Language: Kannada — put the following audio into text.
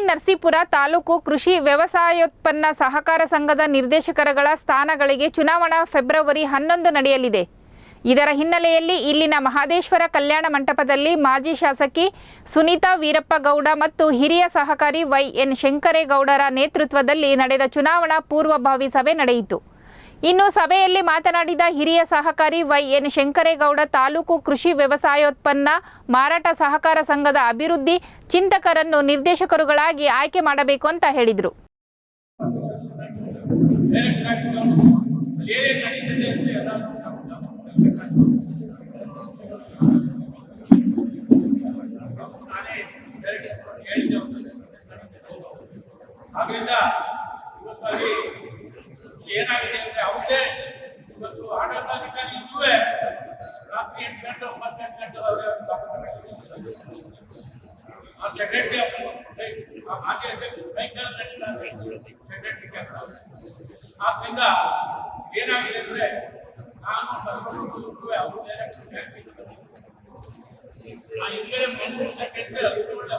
ನರಸೀಪುರ ತಾಲೂಕು ಕೃಷಿ ವ್ಯವಸಾಯೋತ್ಪನ್ನ ಸಹಕಾರ ಸಂಘದ ನಿರ್ದೇಶಕರಗಳ ಸ್ಥಾನಗಳಿಗೆ ಚುನಾವಣಾ ಫೆಬ್ರವರಿ ಹನ್ನೊಂದು ನಡೆಯಲಿದೆ. ಇದರ ಹಿನ್ನೆಲೆಯಲ್ಲಿ ಇಲ್ಲಿನ ಮಹಾದೇಶ್ವರ ಕಲ್ಯಾಣ ಮಂಟಪದಲ್ಲಿ ಮಾಜಿ ಶಾಸಕಿ ಸುನೀತಾ ವೀರಪ್ಪಗೌಡ ಮತ್ತು ಹಿರಿಯ ಸಹಕಾರಿ ವೈ ಎನ್ ಶಂಕರೇಗೌಡರ ನೇತೃತ್ವದಲ್ಲಿ ನಡೆದ ಚುನಾವಣಾ ಪೂರ್ವಭಾವಿ ಸಭೆ ನಡೆಯಿತು. ಇನ್ನು ಸಭೆಯಲ್ಲಿ ಮಾತನಾಡಿದ ಹಿರಿಯ ಸಹಕಾರಿ ವೈ ಎನ್ ಶಂಕರೇಗೌಡ, ತಾಲೂಕು ಕೃಷಿ ವ್ಯವಸಾಯೋತ್ಪನ್ನ ಮಾರಾಟ ಸಹಕಾರ ಸಂಘದ ಅಭಿವೃದ್ಧಿ ಚಿಂತಕರನ್ನು ನಿರ್ದೇಶಕರುಗಳಾಗಿ ಆಯ್ಕೆ ಮಾಡಬೇಕು ಅಂತ ಹೇಳಿದರು. ಏನಾಗಿದೆ ಅಂದ್ರೆ ಅವತ್ತೇ ಇವತ್ತು ಆಡಳಿತಾಧಿಕಾರಿ ಇದುವೇ ರಾತ್ರಿ ಎಂಟು ಗಂಟೆ ಒಂಬತ್ತು ಗಂಟೆ ಗಂಟೆವರೆಗೆ ಆ ಸೆಕ್ರೆಟರಿ ಆ ಮಾಜಿ ಅಧ್ಯಕ್ಷ ಕೈಕಾಲ ಸೆಕ್ರೆಟರಿ ಕೆಲಸ ಆದ್ರಿಂದ ಏನಾಗಿದೆ ಅಂದ್ರೆ ನಾನು ಬಸವಣ್ಣನವರು ಅವರು ಆ ಹಿಂದೆ ಮೂರು ಸೆಕೆಂಡ್ ಅದು ಒಳ್ಳೆ